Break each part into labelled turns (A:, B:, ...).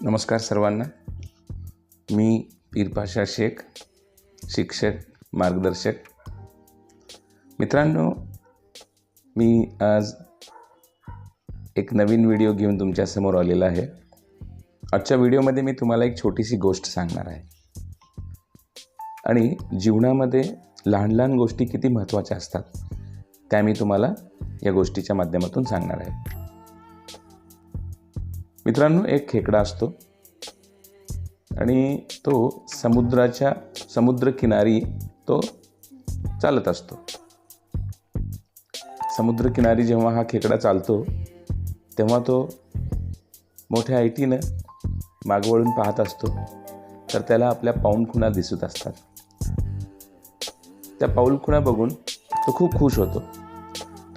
A: नमस्कार सर्वांना. मी पीरपाशा शेख शिक्षक मार्गदर्शक. मित्रांनो मी आज एक नवीन व्हिडिओ घेऊन तुमच्यासमोर आलेला आहे. आजच्या व्हिडिओमध्ये मी तुम्हाला एक छोटीशी गोष्ट सांगणार आहे. आणि जीवनामध्ये लहान लहान गोष्टी किती महत्त्वाच्या असतात त्या मी तुम्हाला या गोष्टीच्या माध्यमातून सांगणार आहे. मित्रांनो एक खेकडा असतो. आणि तो समुद्राच्या समुद्रकिनारी तो चालत असतो. समुद्रकिनारी जेव्हा हा खेकडा चालतो तेव्हा तो मोठ्या ऐटीनं मागवळून पाहत असतो. तर त्याला आपल्या पाऊलखुणा दिसत असतात. त्या पाऊलखुणा बघून तो खूप खुश होतो.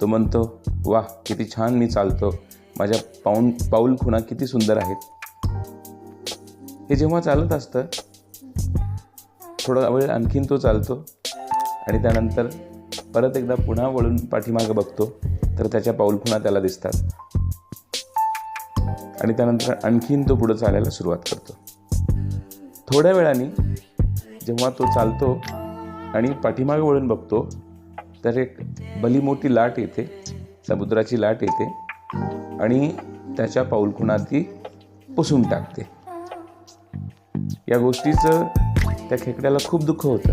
A: तो म्हणतो वा किती छान मी चालतो. माझ्या पाऊन पाऊल खुणा किती सुंदर आहेत. हे जेव्हा चालत असतं थोडा वेळ आणखीन तो चालतो आणि त्यानंतर परत एकदा पुन्हा वळून पाठीमागं बघतो तर त्याच्या पाऊल खुणा त्याला दिसतात. आणि त्यानंतर आणखीन तो पुढं चालायला सुरुवात करतो. थोड्या वेळाने जेव्हा तो चालतो आणि पाठीमागं वळून बघतो तर एक भली मोठी लाट येते समुद्राची लाट येते. आणि त्याच्या पाऊलखुणा ती पुसून टाकते. या गोष्टीचं त्या खेकड्याला खूप दुःख होतं.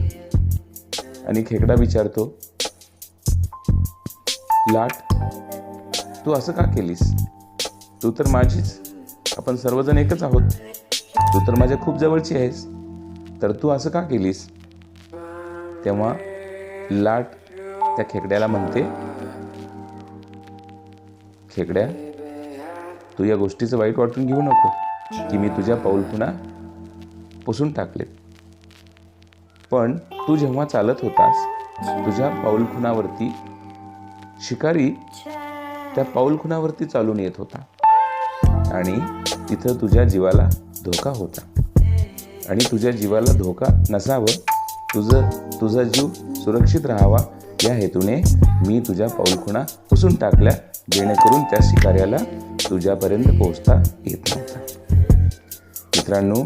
A: आणि खेकडा विचारतो लाट तू असं का केलीस? तू तर माझीच. आपण सर्वजण एकच आहोत. तू तर माझ्या खूप जवळची आहेस. तर तू असं का केलीस? तेव्हा लाट त्या खेकड्याला म्हणते खेकड्या तू या गोष्टीचं वाईट वाटून घेऊ नको की मी तुझ्या पाऊलखुणा पुसून टाकले पण तू जेव्हा चालत होतास तुझ्या पाऊलखुणावरती शिकारी त्या पाऊलखुणावरती चालून येत होता. आणि तिथं तुझ्या जीवाला धोका होता. आणि तुझ्या जीवाला धोका नसावं तुझं तुझा जीव सुरक्षित राहावा या हेतूने मी तुझ्या पाऊलखुणा पुसून टाकल्या. जेणेकरून त्या शिकाऱ्याला तुझ्यापर्यंत पोहोचता येत नव्हता. मित्रांनो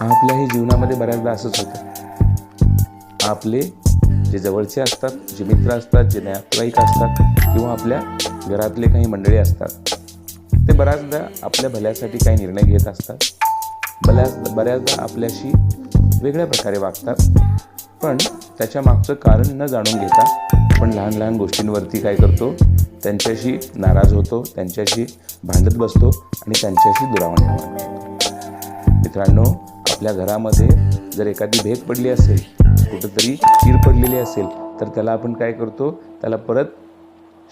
A: आपल्याही जीवनामध्ये बऱ्याचदा असंच होतं. आपले जे जवळचे असतात जे मित्र असतात जे नातेवाईक असतात किंवा आपल्या घरातले काही मंडळी असतात ते बऱ्याचदा आपल्या भल्यासाठी काही निर्णय घेत असतात. बऱ्याच बऱ्याचदा आपल्याशी वेगळ्या प्रकारे वागतात. पण त्याच्या मागचं कारण न जाणून घेता आपण लहान लहान गोष्टींवरती काय करतो? त्यांच्याशी नाराज होतो त्यांच्याशी भांडत बसतो आणि त्यांच्याशी दुरावा निर्माण करतो. मित्रांनो आपल्या घरामध्ये जर एखादी भेग पडली असेल कुठंतरी चीर पडलेली असेल तर त्याला आपण काय करतो? त्याला परत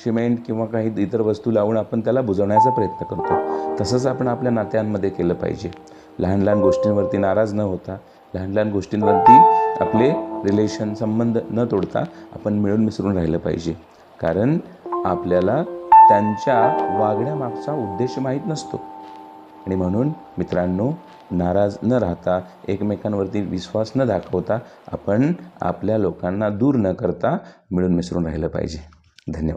A: सिमेंट किंवा काही इतर वस्तू लावून आपण त्याला बुजवण्याचा प्रयत्न करतो. तसंच आपण आपल्या नात्यांमध्ये केलं पाहिजे. लहान लहान गोष्टींवरती नाराज न होता लहान लहान गोष्टींवरती आपले रिलेशन संबंध न तोडता आपण मिळून मिसळून राहिलं पाहिजे. कारण आपल्याला त्यांच्या वागण्यामागचा उद्देश माहीत नसतो. आणि म्हणून मित्रांनो नाराज न राहता एकमेकांवरती विश्वास न दाखवता आपण आपल्या लोकांना दूर न करता मिळून मिसळून राहिलं पाहिजे. धन्यवाद.